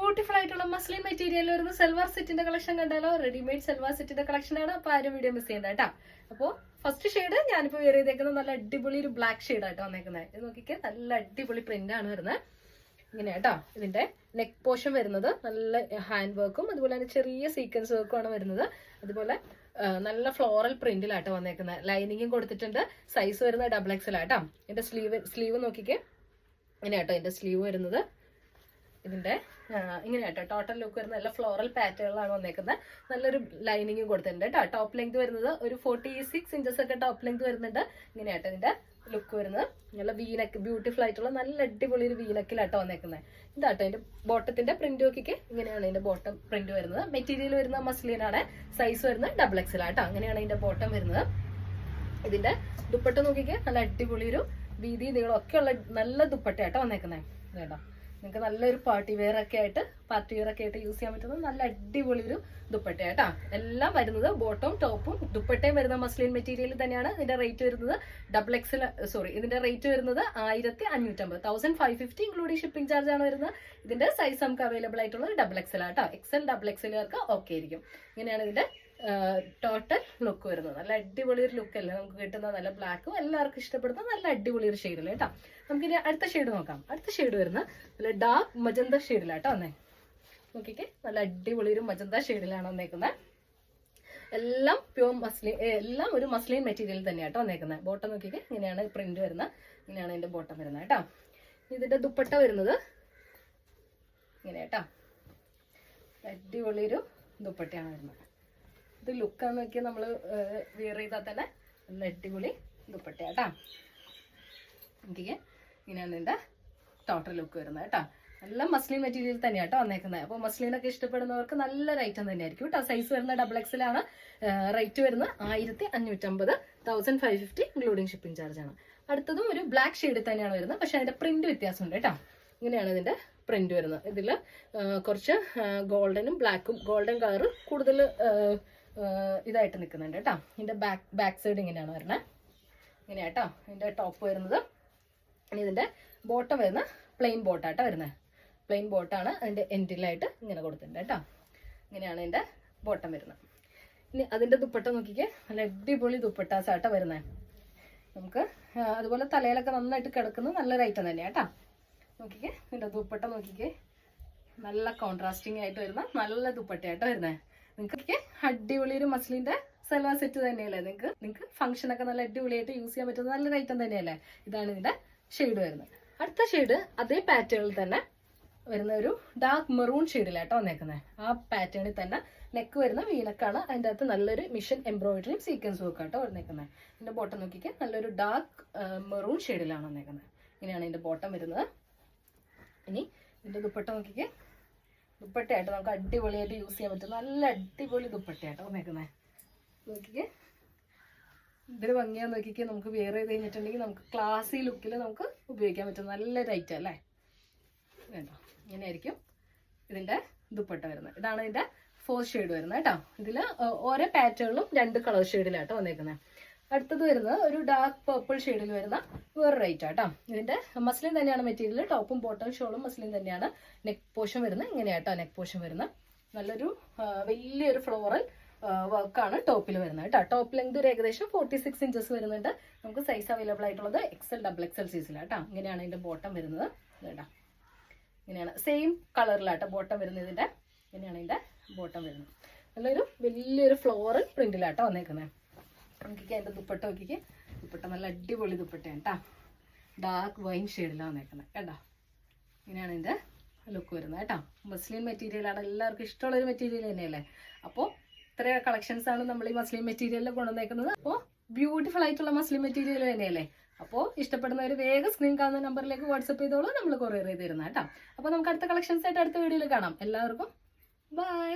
Beautiful ആയിട്ടുള്ള muslin material വരുന്ന സെൽവാർ സെറ്റിന്റെ കളക്ഷൻ കണ്ടാലോ? റെഡിമെയ്ഡ് സെൽവാർ സെറ്റിന്റെ കളക്ഷൻ ആണ്. അപ്പൊ ആരും വീഡിയോ മിസ് ചെയ്യണ്ട കേട്ടോ. അപ്പോ ഫസ്റ്റ് ഷെയ്ഡ് ഞാനിപ്പോ വേറെ ചെയ്തേക്കുന്നത് നല്ല അടിപൊളി ഒരു ബ്ലാക്ക് ഷെയ്ഡ് ആട്ടോ വന്നേക്കുന്നത് ഇത് നോക്കിക്കേ നല്ല അടിപൊളി പ്രിന്റ് ആണ് വരുന്നത് ഇങ്ങനെ കേട്ടോ ഇതിന്റെ നെക്ക് പോർഷൻ വരുന്നത്. നല്ല ഹാൻഡ് വർക്കും അതുപോലെ തന്നെ ചെറിയ സീക്വൻസ് വർക്കും ആണ് വരുന്നത്. അതുപോലെ നല്ല ഫ്ലോറൽ പ്രിന്റിലാട്ടോ വന്നേക്കുന്നത് ലൈനിങ്ങും കൊടുത്തിട്ടുണ്ട്. സൈസ് വരുന്നത് ഡബിൾ എക്സൽ ആട്ടോ എന്റെ സ്ലീവ് സ്ലീവ് നോക്കിക്കേ. ഇങ്ങനെ കേട്ടോ ഇതിന്റെ സ്ലീവ് വരുന്നത്. ഇതിന്റെ ഇങ്ങനെയാട്ടോ ടോട്ടൽ ലുക്ക് വരുന്ന നല്ല ഫ്ലോറൽ പാറ്റേണിലാണ് വന്നേക്കുന്നത്. നല്ലൊരു ലൈനിങ്ങും കൊടുത്തിട്ടുണ്ട് കേട്ടോ ടോപ്പ് ലെങ്ത് വരുന്നത് ഒരു ഫോർട്ടി സിക്സ് ഇഞ്ചസ് ഒക്കെ ടോപ്പ് ലെങ്ത് വരുന്നുണ്ട്. ഇങ്ങനെ കേട്ടോ ഇതിന്റെ ലുക്ക് വരുന്നത്. നല്ല വീനക്ക് ബ്യൂട്ടിഫുൾ ആയിട്ടുള്ള നല്ല അടിപൊളി ഒരു വീനക്കിലാട്ടോ വന്നേക്കുന്നത്. ഇതാട്ടോ ഇതിന്റെ ബോട്ടത്തിന്റെ പ്രിന്റ് നോക്കിക്ക്. ഇങ്ങനെയാണ് ഇതിന്റെ ബോട്ടം പ്രിന്റ് വരുന്നത്. മെറ്റീരിയൽ വരുന്ന മസ്ലിനാണ് സൈസ് വരുന്നത് ഡബിൾ എക്സൽ ആട്ടോ അങ്ങനെയാണ് ഇതിന്റെ ബോട്ടം വരുന്നത്. ഇതിന്റെ ദുപ്പട്ട നോക്കിക്ക്. നല്ല അടിപൊളി ഒരു വീതി ഉള്ള നല്ല ദുപ്പട്ടയാട്ടോ വന്നേക്കുന്നത്. കേട്ടോ നിങ്ങൾക്ക് നല്ലൊരു പാർട്ടി വെയർ ഒക്കെ ആയിട്ട് പാർട്ടി വെയർ ഒക്കെ ആയിട്ട് യൂസ് ചെയ്യാൻ പറ്റുന്ന നല്ല അടിപൊളി ഒരു ദുപ്പട്ടയാട്ടാ എല്ലാം വരുന്നത് ബോട്ടവും ടോപ്പും ദുപ്പട്ടയും വരുന്ന മസ്ലിൻ മെറ്റീരിയൽ തന്നെയാണ്. ഇതിന്റെ റേറ്റ് വരുന്നത് ഡബിൾ എക്സൽ സോറി ഇതിന്റെ റേറ്റ് വരുന്നത് ആയിരത്തി അഞ്ഞൂറ്റമ്പത് thousand five fifty including shipping charge ആണ് വരുന്നത്. ഇതിന്റെ സൈസ് നമുക്ക് അവൈലബിൾ ആയിട്ടുള്ളത് ഡബിൾ എക്സൽ ആട്ടോ എക്സൽ ഡബിൾ എക്സലുകാർക്ക് ഓക്കെ ആയിരിക്കും. ഇങ്ങനെയാണ് ഇതിന്റെ ടോട്ടൽ ലുക്ക് വരുന്നത്. നല്ല അടിപൊളി ഒരു ലുക്ക് അല്ലേ? നമുക്ക് കിട്ടുന്ന നല്ല ബ്ലാക്കും എല്ലാവർക്കും ഇഷ്ടപ്പെടുന്ന നല്ല അടിപൊളി ഒരു ഷെയ്ഡിൽ കേട്ടോ നമുക്കിനി അടുത്ത ഷെയ്ഡ് നോക്കാം. അടുത്ത ഷെയ്ഡ് വരുന്ന നല്ല ഡാർക്ക് മജന്ത ഷെയ്ഡിലാട്ടോ വന്നേ. നോക്കിക്കേ. നല്ല അടിപൊളി ഒരു മജന്ത ഷെയ്ഡിലാണ് വന്നേക്കുന്നത്. എല്ലാം പ്യൂർ മസ്ലിൻ എല്ലാം ഒരു മസ്ലിൻ മെറ്റീരിയൽ തന്നെയാട്ടോ വന്നേക്കുന്നത്. ബോട്ടം നോക്കിക്കേ. ഇങ്ങനെയാണ് പ്രിന്റ് വരുന്നത്. ഇങ്ങനെയാണ് അതിന്റെ ബോട്ടം വരുന്നത് കേട്ടോ ഇതിന്റെ ദുപ്പട്ട വരുന്നത് ഇങ്ങനെ കേട്ടോ അടിപൊളി ഒരു ദുപ്പട്ടയാണ് വരുന്നത്. ഇത് ലുക്കാന്ന് നോക്കിയാൽ നമ്മൾ വിയർ ചെയ്താൽ തന്നെ നല്ല അടിപൊളി ദുപ്പട്ടയാട്ടാ എനിക്ക് ഇങ്ങനെയാണ് നിന്റെ ടോട്ടൽ ലുക്ക് വരുന്നത് കേട്ടോ നല്ല മസ്ലിൻ മെറ്റീരിയൽ തന്നെയാണ് കേട്ടോ വന്നേക്കുന്നത് അപ്പോൾ മസ്ലിനൊക്കെ ഇഷ്ടപ്പെടുന്നവർക്ക് നല്ല ഐറ്റം തന്നെയായിരിക്കും കേട്ടോ സൈസ് വരുന്ന ഡബിൾ എക്സിലാണ് റേറ്റ് വരുന്നത് ആയിരത്തി അഞ്ഞൂറ്റമ്പത് thousand five fifty including shipping charge ആണ്. അടുത്തതും ഒരു ബ്ലാക്ക് ഷെയ്ഡിൽ തന്നെയാണ് വരുന്നത്. പക്ഷെ അതിന്റെ പ്രിന്റ് വ്യത്യാസമുണ്ട് കേട്ടോ ഇങ്ങനെയാണ് ഇതിന്റെ പ്രിന്റ് വരുന്നത്. ഇതിൽ കുറച്ച് ഗോൾഡനും ബ്ലാക്കും ഗോൾഡൻ കളർ കൂടുതൽ ഇതായിട്ട് നിൽക്കുന്നുണ്ട് കേട്ടോ. ഇതിന്റെ ബാക്ക് ബാക്ക് സൈഡ് ഇങ്ങനെയാണ് വരുന്നത് ഇങ്ങനെയാ കേട്ടോ. ഇതിന്റെ ടോപ്പ് വരുന്നത്. ഇനി ഇതിന്റെ ബോട്ടം വരുന്ന. പ്ലെയിൻ ബോട്ടാട്ടോ വരുന്നത് പ്ലെയിൻ ബോട്ടാണ് അതിന്റെ എൻഡിലായിട്ട് ഇങ്ങനെ കൊടുത്തിട്ടുണ്ട് കേട്ടോ. ഇങ്ങനെയാണ് ഇതിന്റെ ബോട്ടം വരുന്നത്. ഇനി അതിന്റെ ദുപ്പട്ട നോക്കിക്കേ. നല്ല അടിപൊളി ദുപ്പട്ടാസാട്ടോ വരുന്നത് നമുക്ക് അതുപോലെ തലയിലൊക്കെ നന്നായിട്ട് കിടക്കുന്ന നല്ലൊരു ഐറ്റം തന്നെയാണ് കേട്ടോ. നോക്കിക്കേ. ഇതിന്റെ ദുപ്പട്ട നോക്കിക്കേ. നല്ല കോൺട്രാസ്റ്റിംഗ് ആയിട്ട് വരുന്ന നല്ല ദുപ്പട്ടയാട്ടോ വരുന്നത് നിങ്ങൾക്ക് അടിപൊളി ഒരു മസ്ലിന്റെ സൽവാർ സെറ്റ് തന്നെയല്ലേ? നിങ്ങൾക്ക് നിങ്ങൾക്ക് ഫംഗ്ഷൻ ഒക്കെ നല്ല അടിപൊളിയായിട്ട് യൂസ് ചെയ്യാൻ പറ്റുന്ന നല്ലൊരു ഐറ്റം തന്നെയല്ലേ? ഇതാണ് ഇതിന്റെ ഷെയ്ഡ് വരുന്നത്. അടുത്ത ഷെയ്ഡ് അതേ പാറ്റേണിൽ തന്നെ വരുന്ന ഒരു ഡാർക്ക് മെറൂൺ ഷെയ്ഡിലാട്ടോ വന്നേക്കുന്നത് ആ പാറ്റേണിൽ തന്നെ നെക്ക് വരുന്ന വീനക്കാണ് അതിന്റെ അകത്ത് നല്ലൊരു മിഷൻ എംബ്രോയിഡറിയും സീക്വൻസും ഒക്കെ ആട്ടോ വന്നേക്കുന്നത് ഇതിന്റെ ബോട്ടം നോക്കിക്കാൻ നല്ലൊരു ഡാർക്ക് മെറൂൺ ഷെയ്ഡിലാണ് വന്നേക്കുന്നത് ഇങ്ങനെയാണ് ഇതിന്റെ ബോട്ടം വരുന്നത്. ഇനി ഇതിന്റെ ദുപ്പട്ട നോക്കിക്കേ. ദുപ്പട്ടയായിട്ട് നമുക്ക് അടിപൊളിയായിട്ട് യൂസ് ചെയ്യാൻ പറ്റും. നല്ല അടിപൊളി ദുപ്പട്ടയാട്ടോ വന്നേക്കുന്നത് നോക്കിക്കേ. ഇതിന് ഭംഗിയാന്ന് നോക്കിക്കേ. നമുക്ക് വേറെ ചെയ്ത് കഴിഞ്ഞിട്ടുണ്ടെങ്കിൽ നമുക്ക് ക്ലാസി ലുക്കിൽ നമുക്ക് ഉപയോഗിക്കാൻ പറ്റും. നല്ല ടൈറ്റ് അല്ലേ? വേണ്ടോ? ഇങ്ങനെയായിരിക്കും ഇതിന്റെ ദുപ്പട്ട വരുന്നത്. ഇതാണ് ഇതിന്റെ ഫോർ ഷെയ്ഡ് വരുന്നത് കേട്ടോ. ഇതിൽ ഓരോ പാറ്റേണിലും രണ്ട് കളർ ഷെയ്ഡിലാട്ടോ വന്നേക്കുന്നത് അടുത്തത് വരുന്നത് ഒരു ഡാർക്ക് പർപ്പിൾ ഷെയ്ഡിൽ വരുന്ന വേറെ റേറ്റ് ആട്ടോ. ഇതിന്റെ മസ്ലിൻ തന്നെയാണ് മെറ്റീരിയൽ ടോപ്പും ബോട്ടം ഷോളും മസ്ലിൻ തന്നെയാണ് നെക്ക് പോഷൻ വരുന്നത്. ഇങ്ങനെയാട്ടോ നെക്ക് പോഷൻ വരുന്നത്. നല്ലൊരു വലിയൊരു ഫ്ലോറൽ വർക്കാണ് ടോപ്പിൽ വരുന്നത് കേട്ടോ. ടോപ്പ് ലെങ്ത് ഒരു ഏകദേശം ഫോർട്ടി സിക്സ് ഇഞ്ചസ് വരുന്നുണ്ട്. നമുക്ക് സൈസ് അവൈലബിൾ ആയിട്ടുള്ളത് എക്സൽ ഡബിൾ എക്സൽ സൈസിലാണ് കേട്ടോ. ഇങ്ങനെയാണ് ഇതിന്റെ ബോട്ടം വരുന്നത്. കേട്ടോ ഇങ്ങനെയാണ്. സെയിം കളറിലാട്ടോ ബോട്ടം വരുന്നത് ഇതിന്റെ. ഇങ്ങനെയാണ് ഇതിന്റെ ബോട്ടം വരുന്നത്. നല്ലൊരു വലിയൊരു ഫ്ലോറൽ പ്രിന്റിലാട്ടോ വന്നേക്കുന്നത് നോക്കിക്കേ എന്റെ ദുപ്പട്ട നോക്കിക്ക്. ദുപ്പട്ട നല്ല അടിപൊളി ദുപ്പട്ടയാണ് കേട്ടോ ഡാർക്ക് വൈൻ ഷെയ്ഡിലാണ് നിൽക്കുന്നത് കേട്ടോ. ഇങ്ങനെയാണ് ഇതിന്റെ ലുക്ക് വരുന്നത് കേട്ടോ. മസ്ലിൻ മെറ്റീരിയൽ ആണ് എല്ലാവർക്കും ഇഷ്ടമുള്ള ഒരു മെറ്റീരിയൽ തന്നെയല്ലേ? അപ്പോൾ ഇത്ര കളക്ഷൻസ് ആണ് നമ്മൾ ഈ മസ്ലിൻ മെറ്റീരിയലിൽ കൊണ്ടുവന്നേക്കുന്നത്. അപ്പോൾ ബ്യൂട്ടിഫുൾ ആയിട്ടുള്ള മസ്ലിൻ മെറ്റീരിയൽ തന്നെയല്ലേ? അപ്പോൾ ഇഷ്ടപ്പെടുന്നവർ വേഗം സ്ക്രീൻ കാണുന്ന നമ്പറിലേക്ക് വാട്സപ്പ് ചെയ്തോളൂ നമ്മൾ കൊറിയർ ചെയ്ത് തരുന്നത് കേട്ടോ അപ്പോൾ നമുക്ക് അടുത്ത കളക്ഷൻസ് ആയിട്ട് അടുത്ത വീഡിയോയിൽ കാണാം. എല്ലാവർക്കും ബൈ